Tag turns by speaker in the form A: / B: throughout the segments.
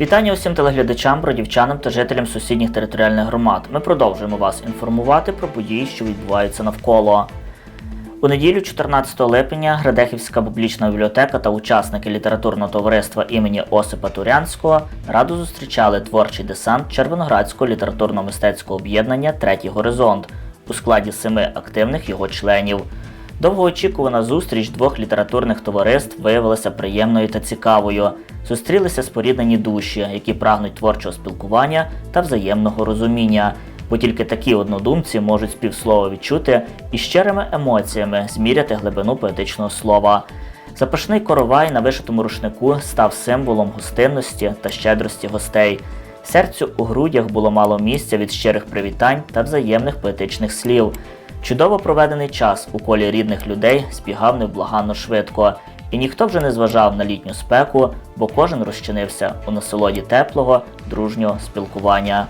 A: Вітання усім телеглядачам, бродівчанам та жителям сусідніх територіальних громад. Ми продовжуємо вас інформувати про події, що відбуваються навколо. У неділю, 14 липня, Градехівська публічна бібліотека та учасники літературного товариства імені Осипа Турянського раду зустрічали творчий десант Червоноградського літературно-мистецького об'єднання Третій горизонт у складі семи активних його членів. Довгоочікувана зустріч двох літературних товариств виявилася приємною та цікавою. Зустрілися споріднені душі, які прагнуть творчого спілкування та взаємного розуміння, бо тільки такі однодумці можуть співслово відчути і щирими емоціями зміряти глибину поетичного слова. Запашний коровай на вишитому рушнику став символом гостинності та щедрості гостей. Серцю у грудях було мало місця від щирих привітань та взаємних поетичних слів. Чудово проведений час у колі рідних людей збігав невблаганно швидко, і ніхто вже не зважав на літню спеку, бо кожен розчинився у насолоді теплого, дружнього спілкування.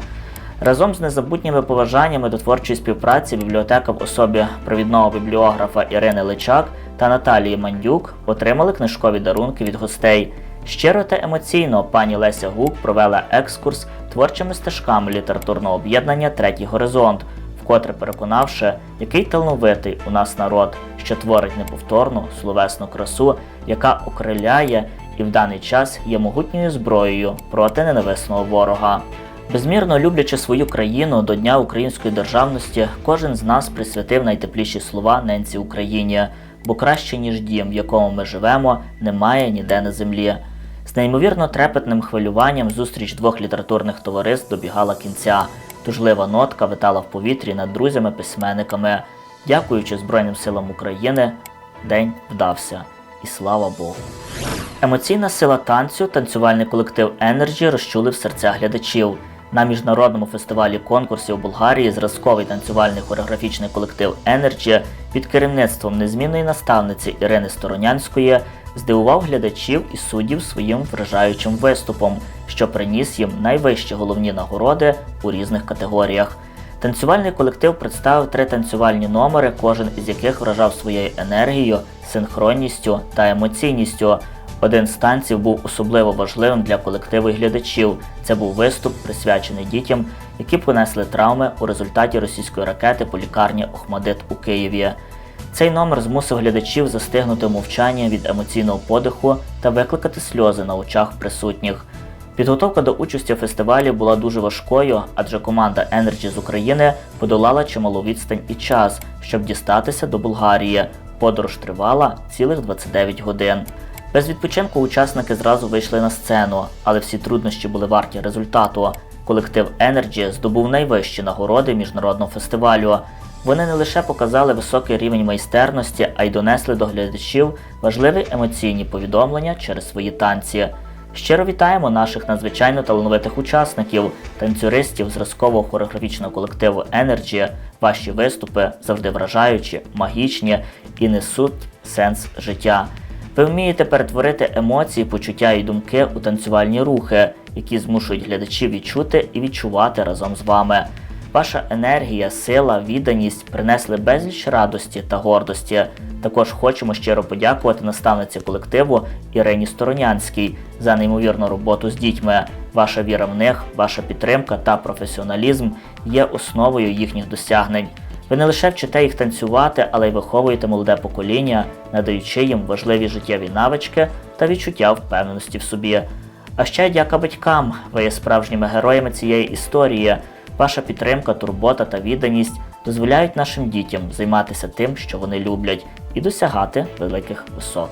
A: Разом з незабутніми поважаннями до творчої співпраці бібліотека в особі провідного бібліографа Ірини Личак та Наталії Мандюк отримали книжкові дарунки від гостей. Щиро та емоційно пані Леся Гук провела екскурс творчими стежками літературного об'єднання Третій горизонт, вкотре переконавши, який талановитий у нас народ, що творить неповторну словесну красу, яка окриляє і в даний час є могутньою зброєю проти ненависного ворога. Безмірно люблячи свою країну до Дня української державності, кожен з нас присвятив найтепліші слова ненці Україні, бо краще ніж дім, в якому ми живемо, немає ніде на землі. З неймовірно трепетним хвилюванням зустріч двох літературних товариств добігала кінця. Тужлива нотка витала в повітрі над друзями-письменниками. Дякуючи Збройним силам України, день вдався. І слава Богу. Емоційна сила танцю, танцювальний колектив Energy розчулив серця глядачів. На міжнародному фестивалі конкурсів у Болгарії зразковий танцювальний хореографічний колектив Energy під керівництвом незмінної наставниці Ірини Сторонянської здивував глядачів і суддів своїм вражаючим виступом, що приніс їм найвищі головні нагороди у різних категоріях. Танцювальний колектив представив три танцювальні номери, кожен із яких вражав своєю енергією, синхронністю та емоційністю. Один з танців був особливо важливим для колективу і глядачів. Це був виступ, присвячений дітям, які понесли травми у результаті російської ракети по лікарні Охмадит у Києві. Цей номер змусив глядачів застигнути в мовчанні від емоційного подиху та викликати сльози на очах присутніх. Підготовка до участі в фестивалі була дуже важкою, адже команда Energy з України подолала чималу відстань і час, щоб дістатися до Болгарії. Подорож тривала цілих 29 годин. Без відпочинку учасники зразу вийшли на сцену, але всі труднощі були варті результату. Колектив Energy здобув найвищі нагороди міжнародного фестивалю. Вони не лише показали високий рівень майстерності, а й донесли до глядачів важливі емоційні повідомлення через свої танці. Щиро вітаємо наших надзвичайно талановитих учасників, танцюристів зразкового хореографічного колективу Energy. Ваші виступи завжди вражаючі, магічні і несуть сенс життя. Ви вмієте перетворити емоції, почуття і думки у танцювальні рухи, які змушують глядачів відчути і відчувати разом з вами. Ваша енергія, сила, відданість принесли безліч радості та гордості. Також хочемо щиро подякувати наставниці колективу Ірині Сторонянській за неймовірну роботу з дітьми. Ваша віра в них, ваша підтримка та професіоналізм є основою їхніх досягнень. Ви не лише вчите їх танцювати, але й виховуєте молоде покоління, надаючи їм важливі життєві навички та відчуття впевненості в собі. А ще дяка батькам, ви є справжніми героями цієї історії. Ваша підтримка, турбота та відданість дозволяють нашим дітям займатися тим, що вони люблять, і досягати великих висот.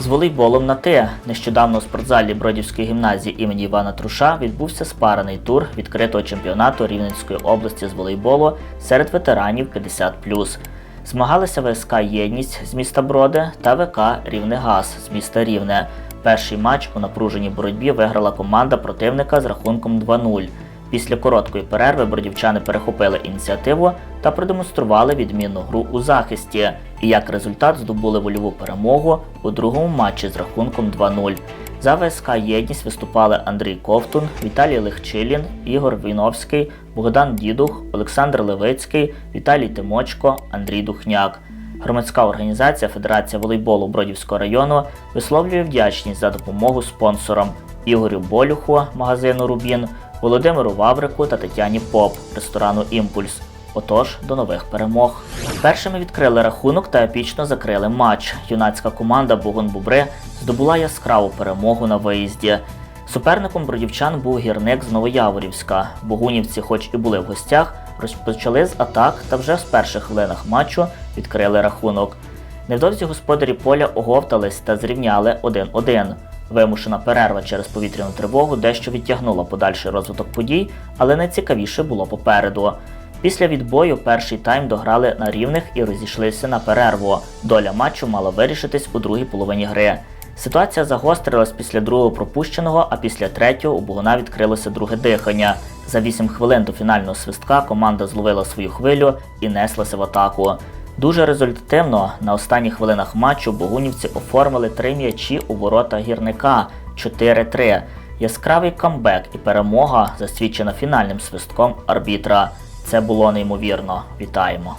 A: З волейболом на ти нещодавно у спортзалі Бродівської гімназії імені Івана Труша відбувся спарений тур відкритого чемпіонату Рівненської області з волейболу серед ветеранів 50+. Змагалися ВСК Єдність з міста Броди та ВК Рівнегаз з міста Рівне. Перший матч у напруженій боротьбі виграла команда противника з рахунком 2-0. Після короткої перерви бродівчани перехопили ініціативу та продемонстрували відмінну гру у захисті, і як результат здобули вольову перемогу у другому матчі з рахунком 2-0. За ВСК Єдність виступали Андрій Ковтун, Віталій Легчилін, Ігор Війновський, Богдан Дідух, Олександр Левицький, Віталій Тимочко, Андрій Духняк. Громадська організація Федерація волейболу Бродівського району висловлює вдячність за допомогу спонсорам Ігорю Болюху магазину Рубін, Володимиру Ваврику та Тетяні Поп ресторану Імпульс. Отож, до нових перемог. Першими відкрили рахунок та епічно закрили матч. Юнацька команда Богун Бубри здобула яскраву перемогу на виїзді. Суперником бродівчан був гірник з Новояворівська. Богунівці, хоч і були в гостях, розпочали з атак та вже з перших хвилинах матчу відкрили рахунок. Невдовзі господарі поля оговтались та зрівняли 1-1. Вимушена перерва через повітряну тривогу дещо відтягнула подальший розвиток подій, але найцікавіше було попереду. Після відбою перший тайм дограли на рівних і розійшлися на перерву. Доля матчу мала вирішитись у другій половині гри. Ситуація загострилась після другого пропущеного, а після третього у Богуна відкрилося друге дихання. За 8 хвилин до фінального свистка команда зловила свою хвилю і неслася в атаку. Дуже результативно на останніх хвилинах матчу богунівці оформили три м'ячі у ворота гірника 4-3. Яскравий камбек і перемога засвідчена фінальним свистком арбітра. Це було неймовірно. Вітаємо.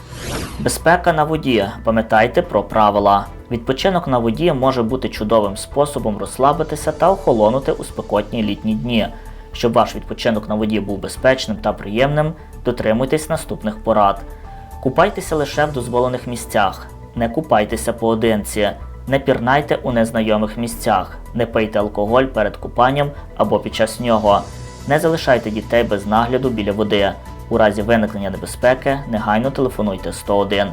A: Безпека на воді. Пам'ятайте про правила. Відпочинок на воді може бути чудовим способом розслабитися та охолонути у спекотні літні дні. Щоб ваш відпочинок на воді був безпечним та приємним, дотримуйтесь наступних порад. Купайтеся лише в дозволених місцях, не купайтеся поодинці, не пірнайте у незнайомих місцях, не пийте алкоголь перед купанням або під час нього, не залишайте дітей без нагляду біля води. У разі виникнення небезпеки негайно телефонуйте 101.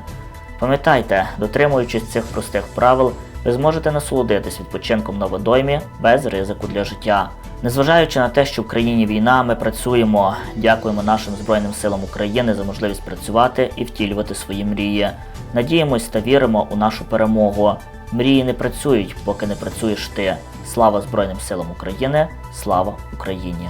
A: Пам'ятайте, дотримуючись цих простих правил, ви зможете насолодитись відпочинком на водоймі без ризику для життя. Незважаючи на те, що в країні війна, ми працюємо, дякуємо нашим Збройним силам України за можливість працювати і втілювати свої мрії. Надіємось та віримо у нашу перемогу. Мрії не працюють, поки не працюєш ти. Слава Збройним силам України! Слава Україні!